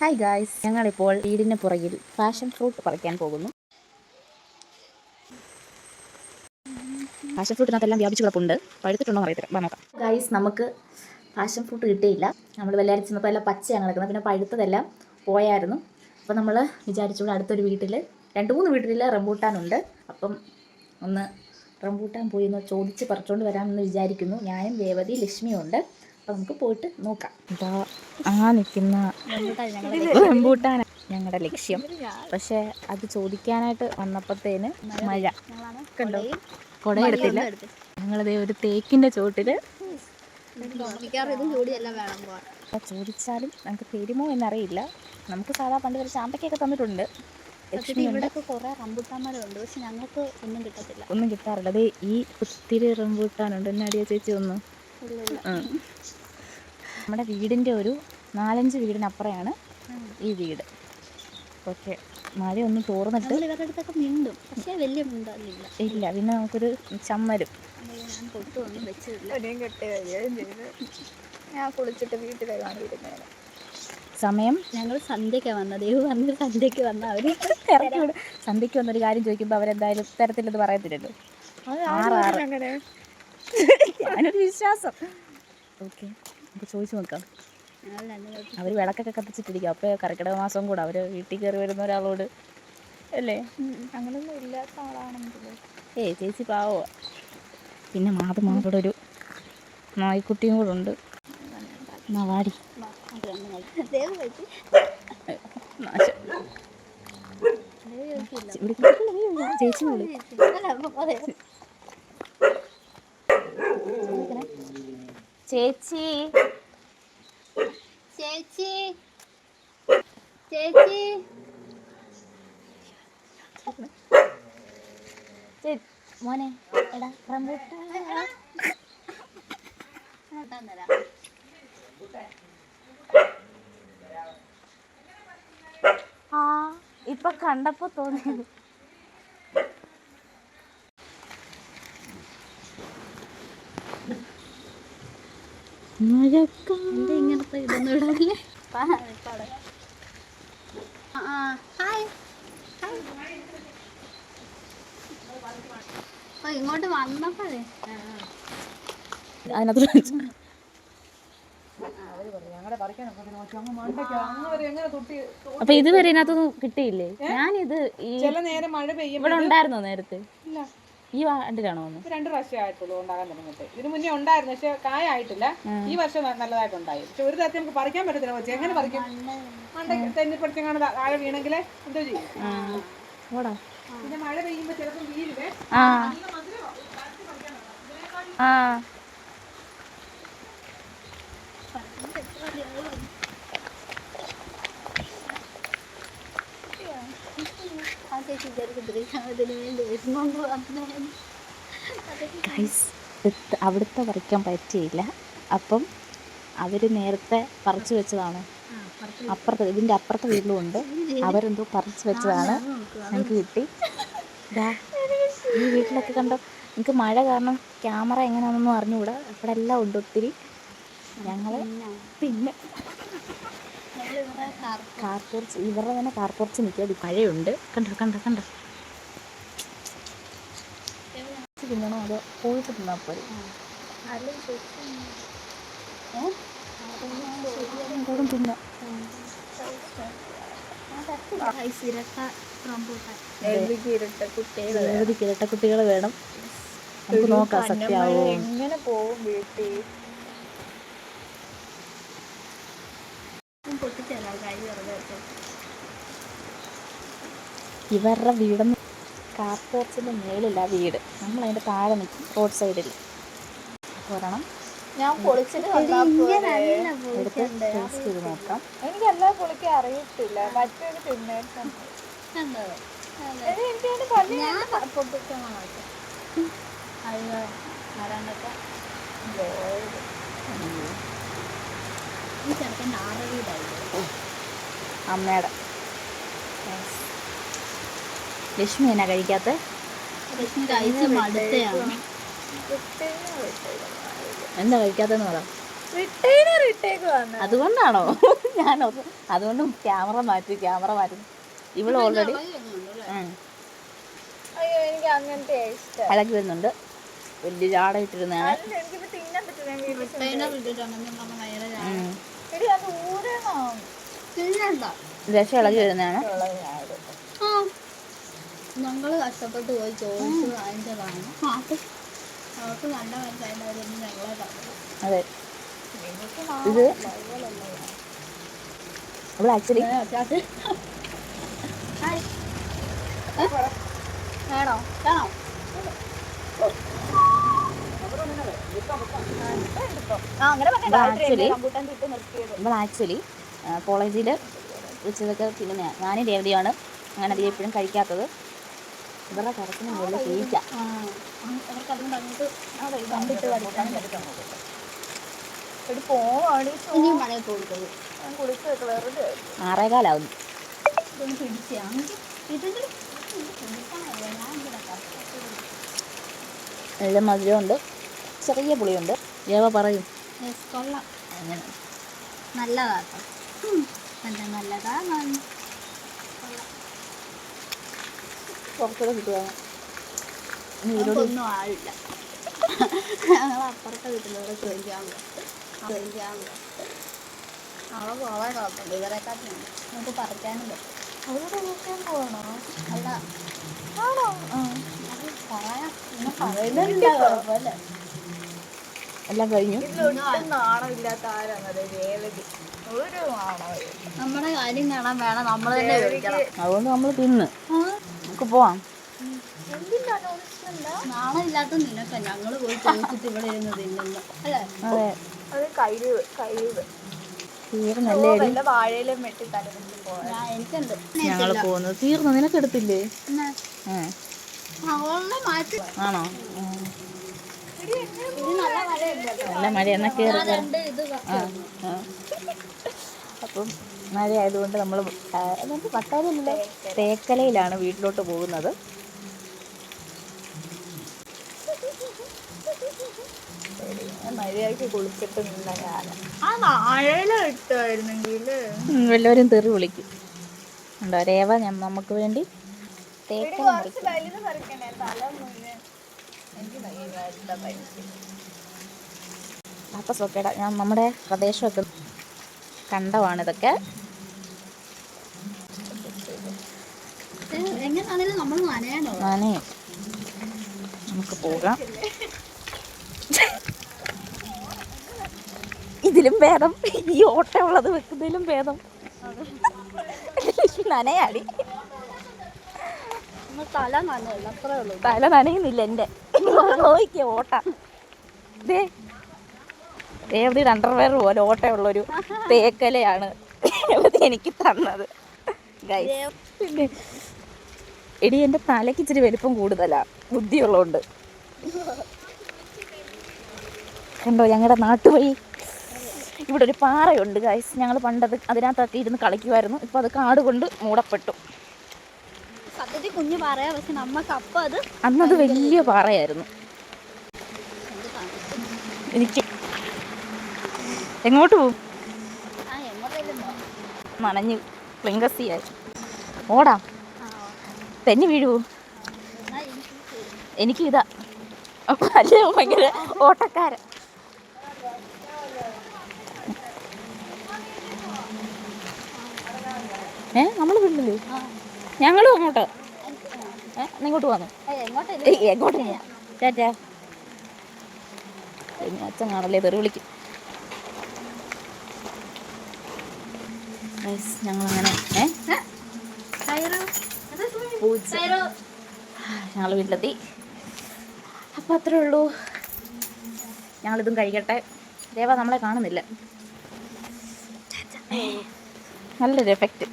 Hi guys ഞങ്ങളിപ്പോൾ വീടിന് പുറകിൽ ഫാഷൻ ഫ്രൂട്ട് പറിക്കാൻ പോകുന്നു. ഫാഷൻ ഫ്രൂട്ടിനകത്തെല്ലാം വ്യാപിച്ചു കിടപ്പുണ്ട്. പഴുത്തിട്ടുണ്ടോ അറിയത്തില്ല. വാ നോക്കാം. ഗായ്സ് നമുക്ക് ഫാഷൻ ഫ്രൂട്ട് കിട്ടിയില്ല. നമ്മൾ വെള്ളാരി ചെന്നപ്പോൾ എല്ലാം പച്ചയാണ് കിടക്കുന്നത്. പിന്നെ പഴുത്തതെല്ലാം പോയായിരുന്നു. അപ്പോൾ നമ്മൾ വിചാരിച്ചു ഇവിടെ അടുത്തൊരു വീട്ടിൽ രണ്ട് മൂന്ന് വീട്ടിൽ റംബൂട്ടാനുണ്ട് അപ്പം ഒന്ന് റംബൂട്ടാൻ പോയി ഒന്ന് ചോദിച്ച് പറിച്ചുകൊണ്ട് വരാമെന്ന് വിചാരിക്കുന്നു. ഞാനും രേവതി ലക്ഷ്മിയും ഉണ്ട്. നമുക്ക് പോയിട്ട് നോക്കാം. ഇതാ ആ നിൽക്കുന്ന റംബൂട്ടാന. ഞങ്ങളുടെ ലക്ഷ്യം. പക്ഷേ അത് ചോദിക്കാനായിട്ട് വന്നപ്പോഴത്തേന് മഴ. കണ്ടോ? കൊടയെടുത്തില്ല. ഞങ്ങളിതേ ഒരു തേക്കിന്റെ ചോട്ടിൽ ചോദിച്ചാലും നമുക്ക് തരുമോ എന്നറിയില്ല. നമുക്ക് സാധാ പണ്ട് ഒരു ചാമ്പയ്ക്കൊക്കെ തന്നിട്ടുണ്ട്. പക്ഷേ ഇവിടെയൊക്കെ കുറേ റംബുട്ടാന്മാരുണ്ട്. പക്ഷെ ഞങ്ങൾക്ക് ഒന്നും കിട്ടത്തില്ല. ഒന്നും കിട്ടാറില്ല. അതെ ഈ ഒത്തിരി റംബൂട്ടാനുണ്ട്. എന്നാടിയ ചേച്ചി ഒന്ന്. നമ്മുടെ വീടിന്റെ ഒരു നാലഞ്ച് വീടിനപ്പുറയാണ് ഈ വീട്. ഓക്കെ. മഴയൊന്നും തോർന്നിട്ട് നമ്മൾ ഇവരുടെ അടുത്തൊക്കെ മിണ്ടും. പക്ഷേ വലിയ മിണ്ടല്ല ഇല്ല പിന്നെ നമുക്കൊരു ചമ്മരും ഞാൻ തൊട്ടൊന്നും വെച്ചിട്ടില്ല. ഞാൻ കുളിച്ചിട്ട് സമയം? ഞങ്ങൾ സന്ധ്യയ്ക്ക് വന്നത്. ദൈവം സന്ധ്യക്ക് സന്ധ്യയ്ക്ക് വന്ന അവർ ഇറക്കി വിടും സന്ധ്യയ്ക്ക് വന്നൊരു കാര്യം ചോദിക്കുമ്പോൾ അവരെന്തായാലും തരത്തിലത് പറയത്തില്ലല്ലോ. ആറ് ആറ്. ഞാനൊരു വിശ്വാസം. ഓക്കെ നമുക്ക് ചോദിച്ചു നോക്കാം. അവർ വിളക്കൊക്കെ കത്തിച്ചിട്ടിരിക്കും. അപ്പോൾ കർക്കിടക മാസം കൂടെ അവർ വീട്ടിൽ കയറി വരുന്ന ഒരാളോട് അല്ലേ? അങ്ങനൊന്നും ഇല്ലാത്ത ആളാണെങ്കിലും. ഏ ചേച്ചി പാവോ. പിന്നെ മാത് മാതോടെ ഒരു നായ്ക്കുട്ടിയും കൂടെ ഉണ്ട്. നവാടി ചേച്ചി ചേച്ചി. ചേച്ചി. ചേച്ചി. മോനെ എടാ റംബൂട്ടാൻ ആ ഇപ്പൊ കണ്ടപ്പോ തോന്നി. മഴക്കാലം. എന്താ ഇങ്ങനത്തെ ഇതൊന്നും ഇടാറില്ലേ ഹായ്. ഓ ഇങ്ങോട്ട് വന്നപ്പോഴേ? അതിനകത്ത്. അപ്പൊ ഇതുവരെ ഇതിനകത്തൊന്നും കിട്ടിയില്ലേ? ഞാനിത് ഇവിടെ ഉണ്ടായിരുന്നോ നേരത്തെ? ഈ ഇത് രണ്ട് പ്രാവശ്യം ആയിട്ടുള്ളൂ ഉണ്ടാകാൻ തുടങ്ങിയിട്ട്. ഇതിന് മുന്നേ ഉണ്ടായിരുന്നു പക്ഷെ കായ ആയിട്ടില്ല ഈ വർഷം നല്ലതായിട്ട് നല്ലതായിട്ടുണ്ടായി. പക്ഷെ ഒരു തരത്തിൽ നമുക്ക് പറിക്കാൻ പറ്റത്തില്ല കൊച്ചി. എങ്ങനെ പറിക്കും? മണ്ട തെന്നിപ്പടിച്ചെങ്ങാണ് താഴെ വീണെങ്കിൽ എന്തോ ചെയ്യും. പിന്നെ മഴ പെയ്യുമ്പോ ചിലപ്പോൾ വീഴുവേ. ആ ആ ആ ചേച്ചി വേണ്ടി വരുന്നുണ്ട് ഗൈസ് അവിടുത്തെ പറിക്കാൻ പറ്റിയില്ല. അപ്പം അവർ നേരത്തെ പറിച്ചു വെച്ചതാണ്. അപ്പുറത്തെ ഇതിന്റെ അപ്പുറത്തെ വീട്ടിലും ഉണ്ട്. അവരെന്തോ പറിച്ചു വെച്ചതാണ്. ഞങ്ങൾക്ക് കിട്ടി. ഈ വീട്ടിലൊക്കെ കണ്ടോ? എനിക്ക് മഴ കാരണം ക്യാമറ എങ്ങനെയാണെന്നൊന്നും അറിഞ്ഞുകൂടാ. ഇവിടെ എല്ലാം ഉണ്ട് ഒത്തിരി. ഞങ്ങൾ പിന്നെ ഞങ്ങളിവിടെ കാർ കാർ പോർച്ച് ഇവരുടെ തന്നെ കാർപ്പൂർച്ച് പോർച്ച് നിൽക്കുക മഴയുണ്ട് കണ്ടോ കണ്ടോ? കണ്ടോ തിന്നണോ അതോ പോയിട്ട് തിന്നാൽ പോരെ? കൂടും തിന്നാം ഇരട്ട കുട്ടികൾ വേണം. നമുക്ക് നോക്കാം സത്യാവോ? എങ്ങനെ പോവും വീട്ടിൽ? കൈ ഇവരുടെ വീടെന്ന് കാർ പോർച്ചിന്റെ മേളില്ല വീട്. നമ്മൾ അതിന്റെ താഴെ നിൽക്കും റോഡ് സൈഡിൽ. ഒരെണ്ണം ഞാൻ പൊളിച്ചിട്ട് വന്നാ പോരെ. എടുത്ത് ടേസ്റ്റ് ചെയ്ത് നോക്കാം. എനിക്ക് എല്ലാ പൊളിക്കാൻ അറിയത്തില്ല. മറ്റൊരു തിന്നേക്കാം അയ്യോ. ഈ ചെറുക്കന്റെ ആറ് വീടായി? അമ്മയുടെ. ലക്ഷ്മി എന്നാ കഴിക്കാത്ത? ലക്ഷ്മി കഴിച്ച് മടുത്തയാണ് എന്താ കഴിക്കാത്തെന്ന് പറ. റിട്ടേണർ ഇട്ടേക്ക് വന്നു അതുകൊണ്ടാണോ? ഞാൻ അതുകൊണ്ട് ക്യാമറ മാറ്റി ക്യാമറ മാറ്റി. ഇവൾ ഓൾറെഡി അയ്യോ എനിക്ക് അങ്ങനത്തെ ഇഷ്ടം. ഇളകി വരുന്നുണ്ട് വലിയ ജാട ഇട്ടിരുന്നതാണ് നമ്മൾ രസം ഇളകി വരുന്നതാണ് ഞങ്ങൾ കഷ്ടപ്പെട്ട് പോയി ചോദിച്ചു വാങ്ങിച്ചതാണ് അത് അവർക്ക് നല്ല മനസ്സിലായിരുന്നു ഞങ്ങളെ അതെ. ഇത് അവൾ ആക്ച്വലി വേണോ? കാണോ ആക്ച്വലി കോളേജിൽ വെച്ചതൊക്കെ പിന്നെ ഞാനും രേവതിയാണ് അങ്ങനെ അധികം എപ്പോഴും കഴിക്കാത്തത്. ഇവരുടെ കറക്കിന് മുകളിൽ കഴിക്കാം ആറേകാലാവുന്നു. നല്ല മധുരമുണ്ട്. ചെറിയ പുളിയുണ്ട്. ഏവ പറയും. കൊള്ളാം. അങ്ങനെ. നല്ലതാട്ടോ. നല്ല നല്ലതാ കുറച്ചുകൂടെ കിട്ടുവാണ് ഇനി ഇവരോട് ഒന്നും ആളില്ല ഞങ്ങൾ അപ്പുറത്തെ വീട്ടിലൂടെ ചോദിക്കാൻ ചോദിക്കാൻ അവളെ പോവാൻ കുഴപ്പമില്ല. ഇവരെക്കാട്ടിലുണ്ട് നമുക്ക് പറിക്കാനും പറ്റും. അവിടെ നോക്കാൻ പോകണോ അല്ല. ആണോ? പറയാം. പിന്നെ പറയുന്നില്ല കുഴപ്പമില്ല. എല്ലാം കഴിഞ്ഞു. നാണമില്ലാത്ത നമ്മുടെ കാര്യം കാണാൻ വേണം. നമ്മൾ തന്നെ അതുകൊണ്ട് നമ്മൾ തിന്ന്. നമുക്ക് പോവാം. എന്തിന്റെ അനൗൺസ്മെന്റ് നാണം ഇല്ലാത്ത നിനക്ക് ഞങ്ങൾ പോയി ചോദിച്ചിട്ട് ഇവിടെ ഇരുന്ന് തിന്നുന്നു. അല്ലേ? അതെ. കഴിവ് കഴിവ്. പോകുന്നത് തീർന്നു. നിനക്കെടുത്തില്ലേ? എന്നാ, അവളെ മാറ്റി. ആണോ? നല്ല മഴ എന്നാ കയറി അപ്പം മഴ ഇത് ആ ആ. അപ്പം മഴയായതുകൊണ്ട് നമ്മൾ എന്നിട്ട് പട്ടാലല്ലേ തേക്കലയിലാണ് വീട്ടിലോട്ട് പോകുന്നത്. എല്ലാവരും തെറി വിളിക്കും. ഉണ്ടോ രേവ ഞാൻ നമുക്ക് വേണ്ടി തേക്കല അപ്പം സോക്കേടാ ഞാൻ നമ്മുടെ പ്രദേശമൊക്കെ കണ്ടമാണ് ഇതൊക്കെ. നമുക്ക് പോകാം. ഇതിലും ഭേദം. ഈ ഓട്ടമുള്ളത് വെക്കുന്നതിലും ഭേദം. നനയാടി. തല നനയല്ല നനയുന്നില്ല എന്റെ. നോക്കിയ ഓട്ട. ദേ. എവിടെ അണ്ടർവെയർ പോലെ ഓട്ടമുള്ളൊരു തേക്കലയാണ് എനിക്ക് തന്നത്. എടി എന്റെ തലയ്ക്ക് ഇച്ചിരി വലിപ്പം കൂടുതലാ. ബുദ്ധിയുള്ളതുകൊണ്ട് കണ്ടോ ഞങ്ങളുടെ നാട്ടുവഴി. ഇവിടെ ഒരു പാറയുണ്ട് ഗൈസ് ഞങ്ങൾ പണ്ടത് അതിനകത്തൊക്കെ ഇരുന്ന് കളിക്കുമായിരുന്നു ഇപ്പോൾ അത് കാട് കൊണ്ട് മൂടപ്പെട്ടു. കുഞ്ഞ് പറയാ പക്ഷെ നമുക്ക് അപ്പം അത് അന്നത് വലിയ പാറയായിരുന്നു. എനിക്ക് എങ്ങോട്ട് പോവും? ആ ലിംഗസിയായി ഓടാ നനഞ്ഞ് പ്ലിങ്കസിയായി ഓടാം. തെന്നി വീഴുവോ എനിക്ക് ഇതാ. അപ്പൊ അല്ലേ ഭയങ്കര ഓട്ടക്കാരൻ. ഏ നമ്മൾ വീട്ടിലേ ആ. ഞങ്ങളും അങ്ങോട്ട്. ഇങ്ങോട്ട് ഏയ് എങ്ങോട്ട് ടാറ്റാ പിന്നെ അച്ഛൻ കാണല്ലേ തെറി വിളിക്കും. ഞങ്ങളങ്ങനെ ഞങ്ങൾ വീട്ടിലെത്തി. അപ്പോൾ അത്രേ ഉള്ളൂ. ഞങ്ങളിതും കഴിക്കട്ടെ. ദേവ നമ്മളെ കാണുന്നില്ല. നല്ലൊരു എഫക്റ്റ്